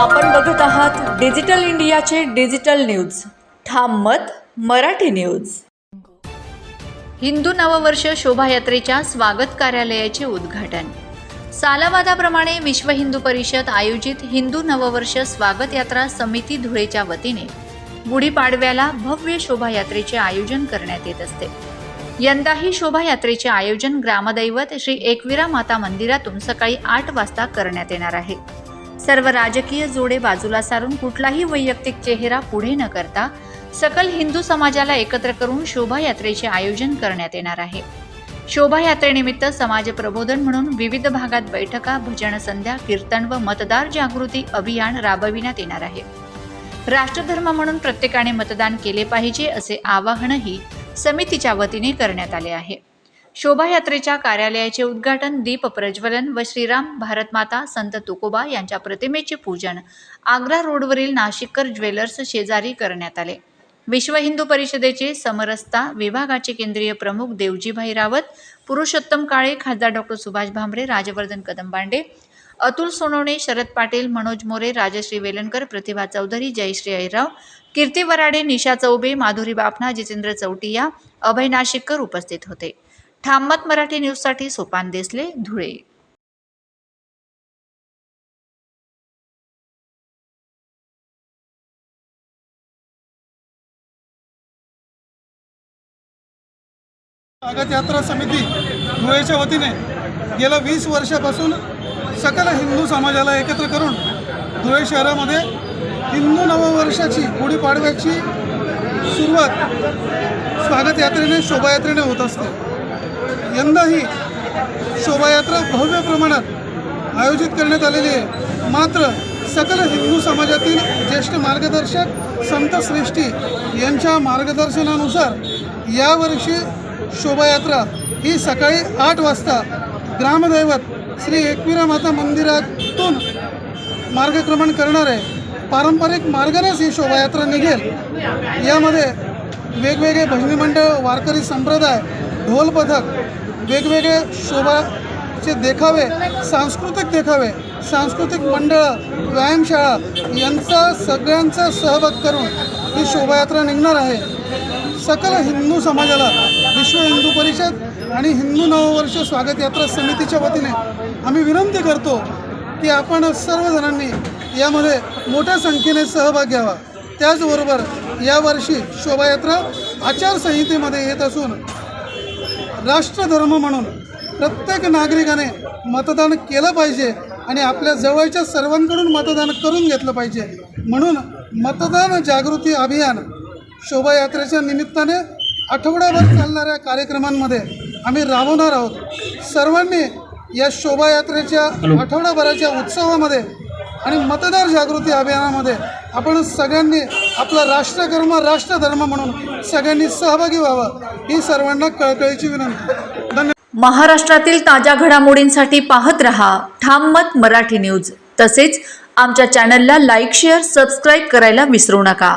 आपण बघत आहात डिजिटल इंडियाचे डिजिटल न्यूज. ठाम मत मराठी न्यूज. हिंदू नववर्ष शोभायात्रेच्या स्वागत कार्यालयाचे उद्घाटन. सालावादाप्रमाणे विश्व हिंदू परिषद आयोजित हिंदू नववर्ष स्वागत यात्रा समिती धुळेच्या वतीने गुढीपाडव्याला भव्य शोभायात्रेचे आयोजन करण्यात येत असते. यंदाही शोभायात्रेचे आयोजन ग्रामदैवत श्री एकविरा माता मंदिरातून सकाळी आठ वाजता करण्यात येणार आहे. सर्व राजकीय जोडे बाजूला सारून कुठलाही वैयक्तिक चेहरा पुढे न करता सकल हिंदू समाजाला एकत्र करून शोभायात्रेचे आयोजन करण्यात येणार आहे. शोभायात्रेनिमित्त समाज प्रबोधन म्हणून विविध भागात बैठका भजन संध्या कीर्तन व मतदार जागृती अभियान राबविण्यात येणार आहे. राष्ट्रधर्म म्हणून प्रत्येकाने मतदान केले पाहिजे असे आवाहनही समितीच्या वतीने करण्यात आले आहे. शोभायात्रेच्या कार्यालयाचे उद्घाटन दीप प्रज्वलन व श्रीराम भारतमाता संत तुकोबा यांच्या प्रतिमेचे पूजन. आग्रा रोडवरील नाशिककर ज्वेलर्स शेजारी करण्यात आले. विश्व हिंदू परिषदेचे समरसता विभागाचे केंद्रीय प्रमुख देवजीभाई रावत पुरुषोत्तम काळे खासदार डॉक्टर सुभाष भामरे राजवर्धन कदमबांडे अतुल सोनवणे शरद पाटील मनोज मोरे राजश्री वेलणकर प्रतिभा चौधरी जयश्री अहिराव कीर्ती वराडे निशा चौबे माधुरी बापना जितेंद्र चौटिया अभय नाशिककर उपस्थित होते. थांबत मराठी न्यूजसाठी सोपान देसले धुळे. स्वागत यात्रा समिती धुळेच्या वतीने गेल्या वीस वर्षापासून सकल हिंदू समाजाला एकत्र करून धुळे शहरामध्ये हिंदू नववर्षाची गुढीपाडव्याची सुरुवात स्वागत यात्रेने शोभायात्रेने होत असते. यंदाही शोभायात्रा भव्य प्रमाणात आयोजित करण्यात आलेली आहे. मात्र सकल हिंदू समाजातील ज्येष्ठ मार्गदर्शक संत श्रेष्ठी यांच्या मार्गदर्शनानुसार यावर्षी शोभायात्रा ही सकाळी आठ वाजता ग्रामदैवत श्री एकविरा माता मंदिरातून मार्गक्रमण करणार आहे. पारंपरिक मार्गानेच ही शोभायात्रा निघेल. यामध्ये वेगवेगळे भजनी मंडळ वारकरी संप्रदाय ढोल पथक वेगवेगळे शोभाचे देखावे सांस्कृतिक देखावे सांस्कृतिक मंडळं व्यायामशाळा यांचा सगळ्यांचा सहभाग करून ही शोभायात्रा निघणार आहे. सकल हिंदू समाजाला विश्व हिंदू परिषद आणि हिंदू नववर्ष स्वागत यात्रा समितीच्या वतीने आम्ही विनंती करतो की आपण सर्वजणांनी यामध्ये मोठ्या संख्येने सहभाग घ्यावा. त्याचबरोबर यावर्षी शोभायात्रा आचारसंहितेमध्ये येत असून राष्ट्रधर्म म्हणून प्रत्येक नागरिकाने मतदान केलं पाहिजे आणि आपल्या जवळच्या सर्वांकडून मतदान करून घेतलं पाहिजे. म्हणून मतदान जागृती अभियान शोभायात्रेच्या निमित्ताने आठवड्याभर चालणाऱ्या कार्यक्रमांमध्ये आम्ही राबवणार आहोत. सर्वांनी या शोभायात्रेच्या आठवड्याभराच्या उत्सवामध्ये आणि मतदार जागृती अभियानामध्ये आपण सगळ्यांनी आपला राष्ट्रकर्म राष्ट्रधर्म म्हणून सगळ्यांनी सहभागी व्हावं ही सर्वांना कळकळीची विनंती. धन्यवाद. महाराष्ट्रातील ताज्या घडामोडींसाठी पाहत रहा ठाम मत मराठी न्यूज. तसेच आमच्या चॅनलला लाईक शेअर सबस्क्राईब करायला विसरू नका.